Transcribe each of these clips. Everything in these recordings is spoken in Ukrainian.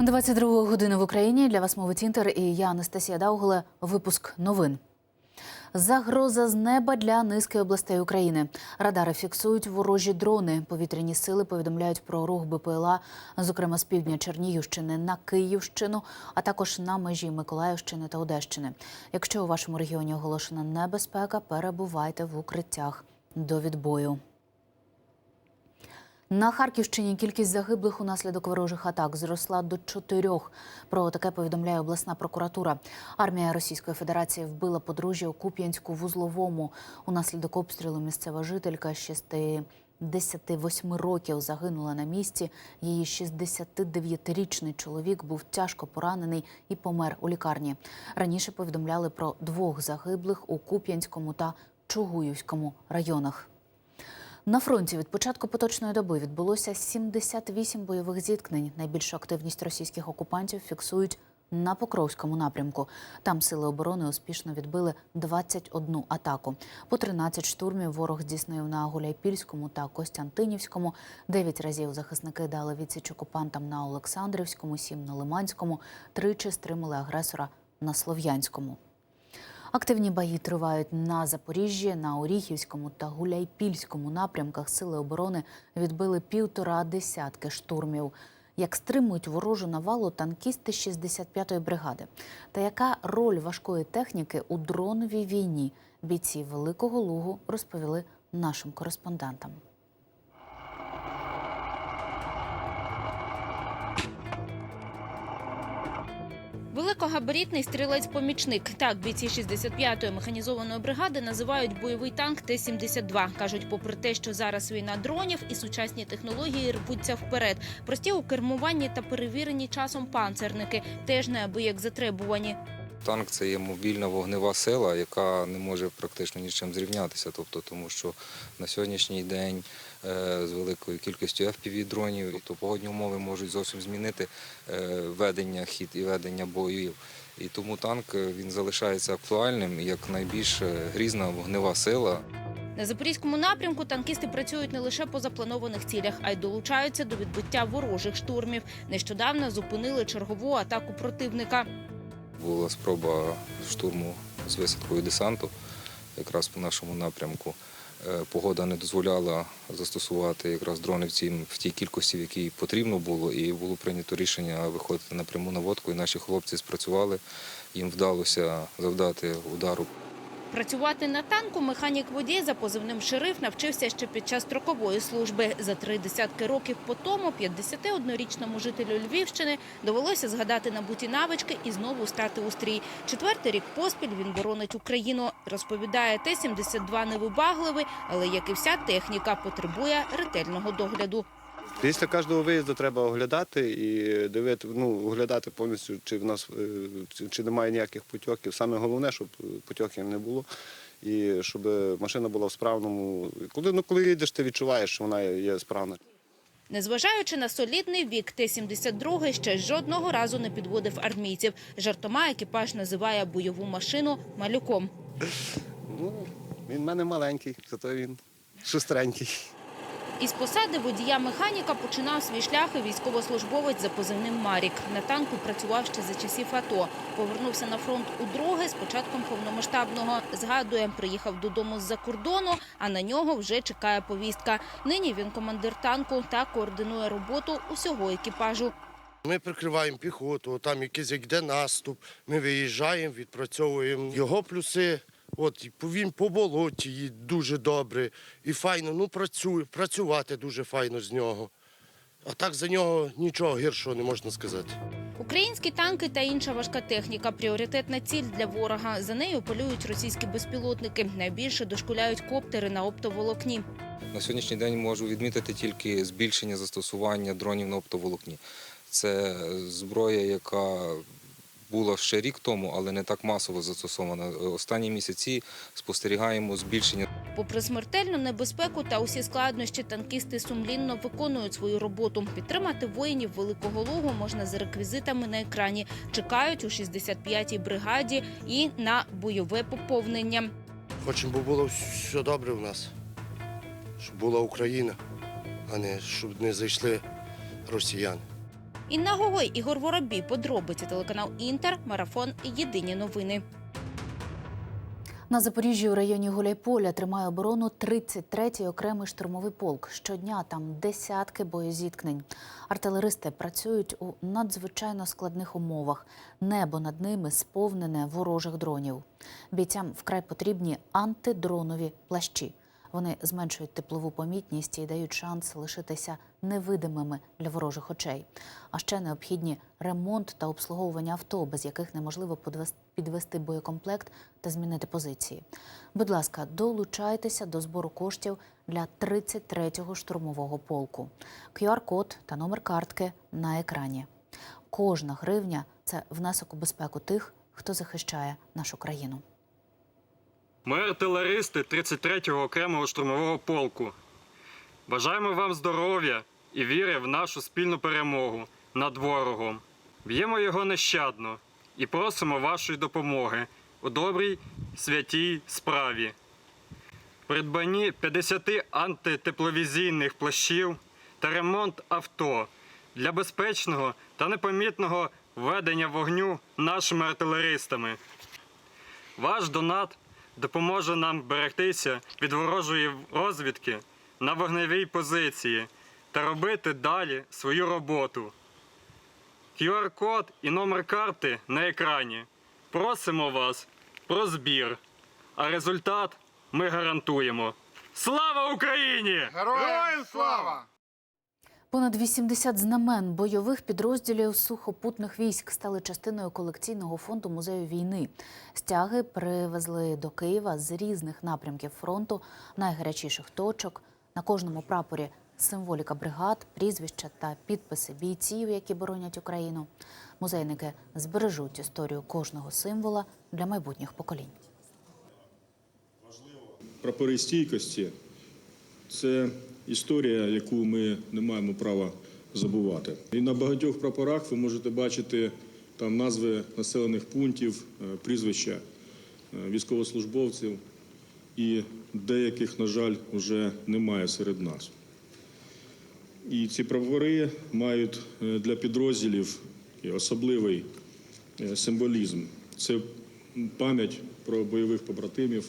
22 година в Україні для вас мовить Інтер і я Анастасія Даугле. Випуск новин. Загроза з неба для низки областей України. Радари фіксують ворожі дрони. Повітряні сили повідомляють про рух БПЛА, зокрема з півдня Чернігівщини на Київщину, а також на межі Миколаївщини та Одещини. Якщо у вашому регіоні оголошена небезпека, перебувайте в укриттях до відбою. На Харківщині кількість загиблих унаслідок ворожих атак зросла до чотирьох. Про таке повідомляє обласна прокуратура. Армія Російської Федерації вбила подружжя у Куп'янську вузловому. Унаслідок обстрілу місцева жителька 68 років загинула на місці. Її 69-річний чоловік був тяжко поранений і помер у лікарні. Раніше повідомляли про двох загиблих у Куп'янському та Чугуївському районах. На фронті від початку поточної доби відбулося 78 бойових зіткнень. Найбільшу активність російських окупантів фіксують на Покровському напрямку. Там сили оборони успішно відбили 21 атаку. По 13 штурмів ворог здійснив на Гуляйпільському та Костянтинівському. Дев'ять разів захисники дали відсіч окупантам на Олександрівському, сім на Лиманському, тричі стримали агресора на Слов'янському. Активні бої тривають на Запоріжжі, на Оріхівському та Гуляйпільському напрямках. Сили оборони відбили півтора десятки штурмів. Як стримують ворожу навалу танкісти 65-ї бригади? Та яка роль важкої техніки у дроновій війні? Бійці Великого Лугу розповіли нашим кореспондентам. Великогабаритний стрілець-помічник. Так, бійці 65-ї механізованої бригади називають бойовий танк Т-72. Кажуть, попри те, що зараз війна дронів і сучасні технології рвуться вперед. Прості у кермуванні та перевірені часом панцерники теж неабияк затребувані. Танк це є мобільна вогнева сила, яка не може практично нічим зрівнятися. Тобто, тому що на сьогоднішній день з великою кількістю fpv дронів, тобто погодні умови можуть зовсім змінити е, ведення хід і ведення боїв. І тому танк е, він залишається актуальним як найбільш е, грізна вогнева сила. На запорізькому напрямку танкісти працюють не лише по запланованих цілях, а й долучаються до відбиття ворожих штурмів. Нещодавно зупинили чергову атаку противника. Була спроба штурму з висадкою десанту, якраз по нашому напрямку. Е, Погода не дозволяла застосувати якраз дрони в, цій, в тій кількості, в якій потрібно було, і було прийнято рішення виходити на пряму наводку. І наші хлопці спрацювали. Їм вдалося завдати удару Працювати на танку механік водій за позивним шериф навчився ще під час строкової служби. За три десятки років по тому 51-річному жителю Львівщини довелося згадати набуті навички і знову стати у стрій. Четвертий рік поспіль він боронить Україну. Розповідає, Т-72 невибагливий, але як і вся техніка, потребує ретельного догляду. Після кожного виїзду треба оглядати і дивити, ну, оглядати повністю, чи в нас е, чи- чи немає ніяких потьоків. Саме головне, щоб потьоків не було. І щоб машина була в справному. Коли, ну, коли їдеш, ти відчуваєш, що вона є справна. Незважаючи на солідний вік, Т-72 ще жодного разу не підводив армійців. Жартома екіпаж називає бойову машину малюком. Ну, він в мене маленький, зато він шустренький. Із посади водія-механіка починав свій шлях військовослужбовець за позивним Марік. На танку працював ще за часів АТО. Повернувся на фронт удруге з початком повномасштабного. Згадує, приїхав додому з-за кордону, а на нього вже чекає повістка. Нині він командир танку та координує роботу усього екіпажу. Ми прикриваємо піхоту, там якийсь як йде наступ. Ми виїжджаємо, відпрацьовуємо його плюси. От він по болоті їде дуже добре і файно. Ну працює, працювати дуже файно з нього. А так за нього нічого гіршого не можна сказати. Українські танки та інша важка техніка пріоритетна ціль для ворога. За нею полюють російські безпілотники. Найбільше дошкуляють коптери на оптоволокні. На сьогоднішній день можу відмітити тільки збільшення застосування дронів на оптоволокні. Це зброя, яка була ще рік тому, але не так масово застосована. Останні місяці спостерігаємо збільшення Попри смертельну небезпеку та усі складнощі, танкісти сумлінно виконують свою роботу. Підтримати воїнів Великого Лугу можна за реквізитами на екрані. Чекають у 65-й бригаді і на бойове поповнення. Хочемо, бо було все добре в нас, щоб була Україна, а не щоб не зайшли росіяни. Інна Гогой, Ігор Воробій, подробиці телеканал Інтер, марафон. Єдині новини. На Запоріжжі у районі Гуляйполя тримає оборону 33-й окремий штурмовий полк. Щодня там десятки боєзіткнень. Артилеристи працюють у надзвичайно складних умовах. Небо над ними сповнене ворожих дронів. Бійцям вкрай потрібні антидронові плащі. Вони зменшують теплову помітність і дають шанс лишитися невидимими для ворожих очей. А ще необхідні ремонт та обслуговування авто, без яких неможливо підвести боєкомплект та змінити позиції. Будь ласка, долучайтеся до збору коштів для 33-го штурмового полку. QR-код та номер картки на екрані. Кожна гривня це внесок у безпеку тих, хто захищає нашу країну. Ми артилеристи 33-го окремого штурмового полку. Бажаємо вам здоров'я і віри в нашу спільну перемогу над ворогом. Б'ємо його нещадно і просимо вашої допомоги у добрій святій справі. Придбанні 50 антитепловізійних плащів та ремонт авто для безпечного та непомітного ведення вогню нашими артилеристами. Ваш донат допоможе нам берегтися від ворожої розвідки на вогневій позиції та робити далі свою роботу. QR-код і номер карти на екрані. Просимо вас про збір. А результат ми гарантуємо. Слава Україні! Героям слава! Понад 80 знамен бойових підрозділів сухопутних військ стали частиною колекційного фонду музею війни. Стяги привезли до Києва з різних напрямків фронту, найгарячіших точок. На кожному прапорі символіка бригад, прізвища та підписи бійців, які боронять Україну. Музейники збережуть історію кожного символа для майбутніх поколінь. прапори стійкості це історія, яку ми не маємо права забувати. І на багатьох прапорах ви можете бачити там назви населених пунктів, е, прізвища е, військовослужбовців, і деяких, на жаль, вже немає серед нас. І ці прапори мають е, для підрозділів особливий символізм. Це пам'ять про бойових побратимів,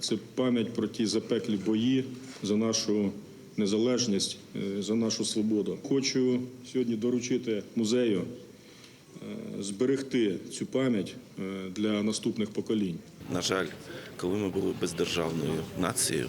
Це пам'ять про ті запеклі бої за нашу незалежність, е, за нашу свободу. Хочу сьогодні доручити музею е, зберегти цю пам'ять е, для наступних поколінь. На жаль, коли ми були бездержавною нацією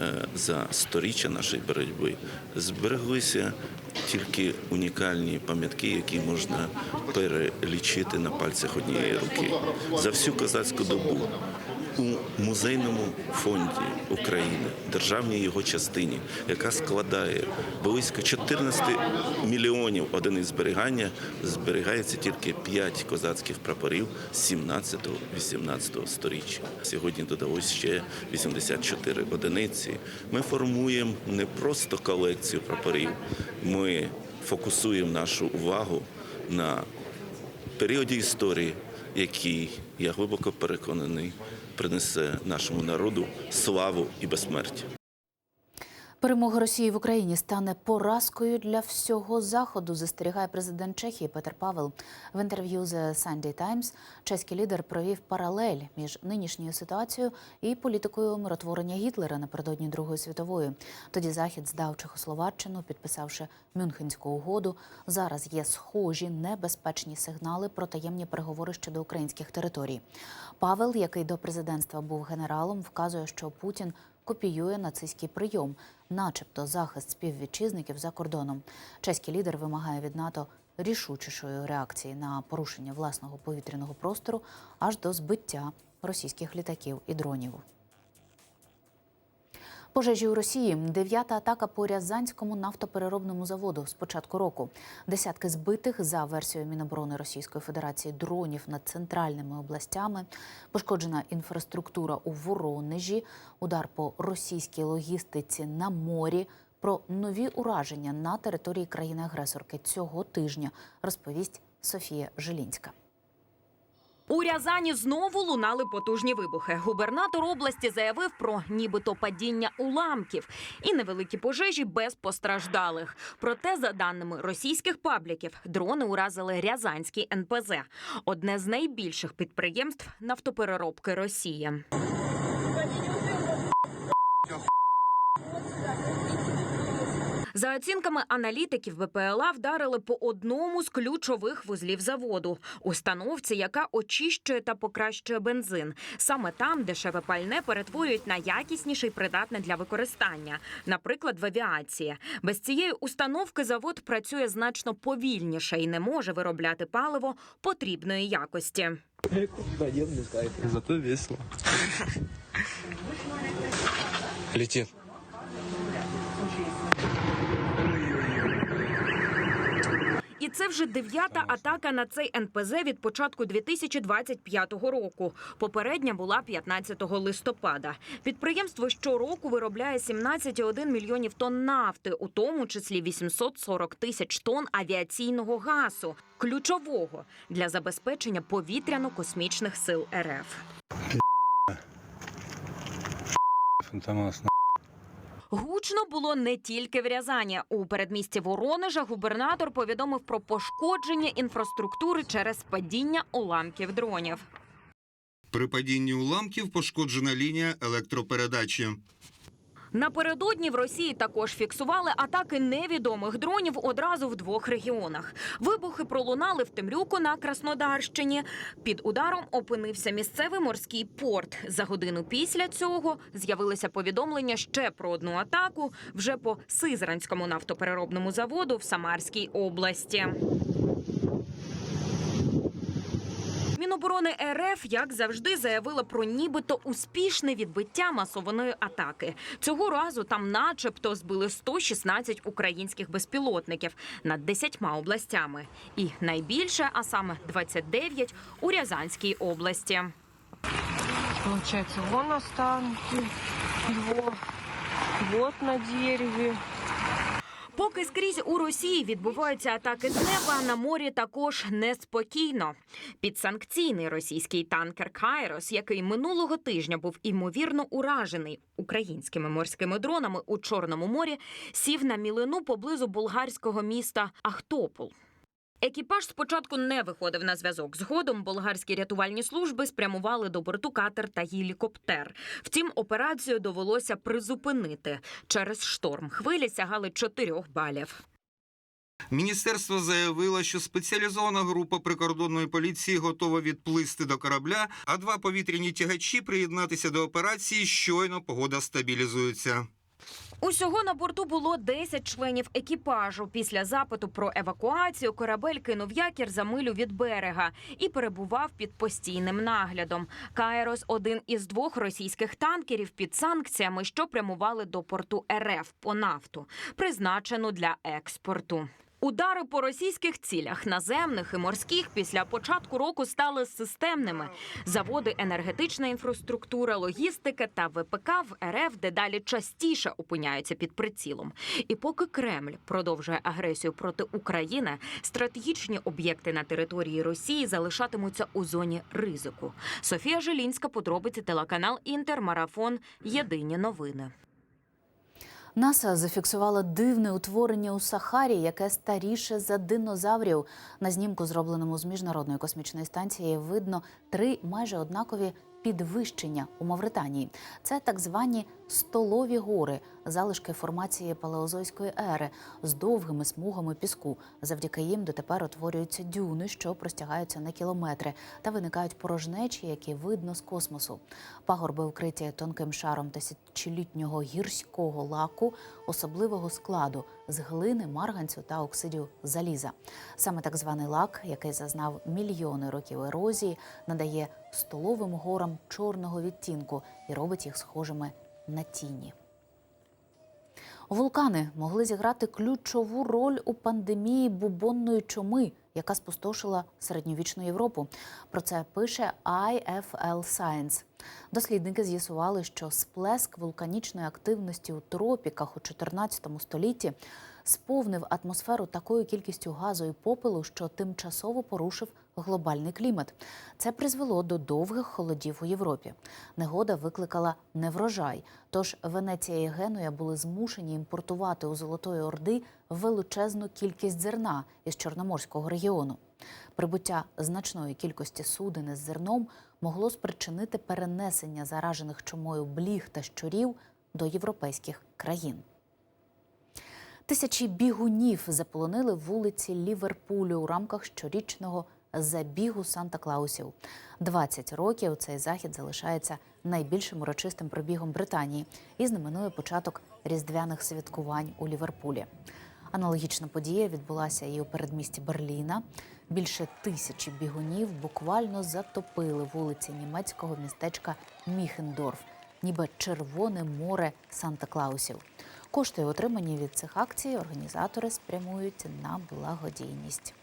е, за сторіччя нашої боротьби, збереглися тільки унікальні пам'ятки, які можна перелічити на пальцях однієї руки. За всю козацьку добу у музейному фонді України, державній його частині, яка складає близько 14 мільйонів одиниць зберігання, зберігається тільки 5 козацьких прапорів з 17-18 сторіччя. Сьогодні додалось ще 84 одиниці. Ми формуємо не просто колекцію прапорів, ми фокусуємо нашу увагу на періоді історії, який, я глибоко переконаний, принесе нашому народу славу і безсмертя. Перемога Росії в Україні стане поразкою для всього заходу, застерігає президент Чехії Петер Павел. В інтерв'ю The Sunday Times чеський лідер провів паралель між нинішньою ситуацією і політикою миротворення Гітлера напередодні Другої світової. Тоді Захід здав Чехословаччину, підписавши Мюнхенську угоду. Зараз є схожі небезпечні сигнали про таємні переговори щодо українських територій. Павел, який до президентства був генералом, вказує, що Путін копіює нацистський прийом, начебто захист співвітчизників за кордоном. Чеський лідер вимагає від НАТО рішучішої реакції на порушення власного повітряного простору аж до збиття російських літаків і дронів. Пожежі у Росії. Дев'ята атака по Рязанському нафтопереробному заводу з початку року. Десятки збитих за версією Міноборони Російської Федерації дронів над центральними областями. Пошкоджена інфраструктура у Воронежі, удар по російській логістиці на морі. Про нові ураження на території країни-агресорки цього тижня розповість Софія Жилінська. У Рязані знову лунали потужні вибухи. Губернатор області заявив про нібито падіння уламків і невеликі пожежі без постраждалих. Проте, за даними російських пабліків, дрони уразили Рязанський НПЗ – одне з найбільших підприємств нафтопереробки Росії. За оцінками аналітиків, БПЛА вдарили по одному з ключових вузлів заводу установці, яка очищує та покращує бензин. Саме там дешеве пальне перетворюють на якісніше й придатне для використання, наприклад, в авіації. Без цієї установки завод працює значно повільніше і не може виробляти паливо потрібної якості. Зато весело. Летит. Це вже дев'ята атака на цей НПЗ від початку 2025 року. Попередня була 15 листопада. Підприємство щороку виробляє 17,1 мільйонів тонн нафти, у тому числі 840 тисяч тонн авіаційного газу, ключового для забезпечення повітряно-космічних сил РФ. Гучно було не тільки в Рязані. У передмісті Воронежа губернатор повідомив про пошкодження інфраструктури через падіння уламків дронів. При падінні уламків пошкоджена лінія електропередачі. Напередодні в Росії також фіксували атаки невідомих дронів одразу в двох регіонах. Вибухи пролунали в Темрюку на Краснодарщині. Під ударом опинився місцевий морський порт. За годину після цього з'явилися повідомлення ще про одну атаку вже по Сизранському нафтопереробному заводу в Самарській області. Міноборони РФ, як завжди, заявила про нібито успішне відбиття масованої атаки. Цього разу там, начебто, збили 116 українських безпілотників над 10 областями. І найбільше, а саме 29 у Рязанській області. Получается, вон останки его, вот на дереве. Поки скрізь у Росії відбуваються атаки з неба, на морі також неспокійно. Підсанкційний російський танкер Кайрос, який минулого тижня був імовірно уражений українськими морськими дронами у Чорному морі, сів на мілину поблизу болгарського міста Ахтопол. Екіпаж спочатку не виходив на зв'язок. Згодом болгарські рятувальні служби спрямували до борту катер та гелікоптер. Втім, операцію довелося призупинити через шторм. Хвилі сягали 4 балів. Міністерство заявило, що спеціалізована група прикордонної поліції готова відплисти до корабля, а два повітряні тягачі приєднатися до операції. Щойно погода стабілізується. Усього на борту було 10 членів екіпажу. Після запиту про евакуацію корабель кинув якір за милю від берега і перебував під постійним наглядом. Кайрос один із двох російських танкерів під санкціями, що прямували до порту РФ по нафту, призначену для експорту. Удари по російських цілях, наземних і морських, після початку року стали системними. Заводи, енергетична інфраструктура, логістика та ВПК в РФ дедалі частіше опиняються під прицілом. І поки Кремль продовжує агресію проти України, стратегічні об'єкти на території Росії залишатимуться у зоні ризику. Софія Желінська, подробиці телеканал Інтер, марафон. Єдині новини. НАСА зафіксувала дивне утворення у Сахарі, яке старіше за динозаврів. На знімку, зробленому з міжнародної космічної станції, видно три майже однакові підвищення у Мавританії. Це так звані столові гори, залишки формації палеозойської ери з довгими смугами піску. Завдяки їм дотепер утворюються дюни, що простягаються на кілометри, та виникають порожнечі, які видно з космосу. Пагорби вкриті тонким шаром тисячолітнього гірського лаку особливого складу з глини, марганцю та оксидів заліза. Саме так званий лак, який зазнав мільйони років ерозії, надає столовим горам чорного відтінку і робить їх схожими на тіні. Вулкани могли зіграти ключову роль у пандемії бубонної чуми, яка спустошила середньовічну Європу. Про це пише IFL Science. Дослідники з'ясували, що сплеск вулканічної активності у тропіках у 14 столітті сповнив атмосферу такою кількістю газу і попелу, що тимчасово порушив глобальний клімат. Це призвело до довгих холодів у Європі. Негода викликала неврожай. Тож Венеція і Генуя були змушені імпортувати у Золотої Орди величезну кількість зерна із Чорноморського регіону. Прибуття значної кількості суден із зерном могло спричинити перенесення заражених чумою бліг та щурів до європейських країн. Тисячі бігунів заполонили вулиці Ліверпулю у рамках щорічного забігу Санта-Клаусів. 20 років цей захід залишається найбільшим урочистим пробігом Британії і знаменує початок різдвяних святкувань у Ліверпулі. Аналогічна подія відбулася і у передмісті Берліна. Більше тисячі бігунів буквально затопили вулиці німецького містечка Міхендорф, ніби червоне море Санта-Клаусів. Кошти, отримані від цих акцій, організатори спрямують на благодійність.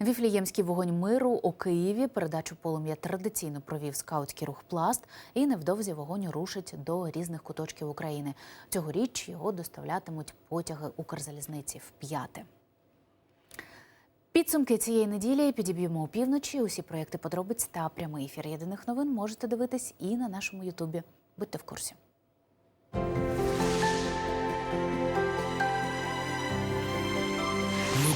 Віфліємський вогонь миру у Києві передачу полум'я традиційно провів скаутський рух пласт, і невдовзі вогонь рушить до різних куточків України. Цьогоріч його доставлятимуть потяги Укрзалізниці в п'яте. Підсумки цієї неділі підіб'ємо у півночі. Усі проекти подробиць та прямий ефір єдиних новин можете дивитись і на нашому Ютубі. Будьте в курсі.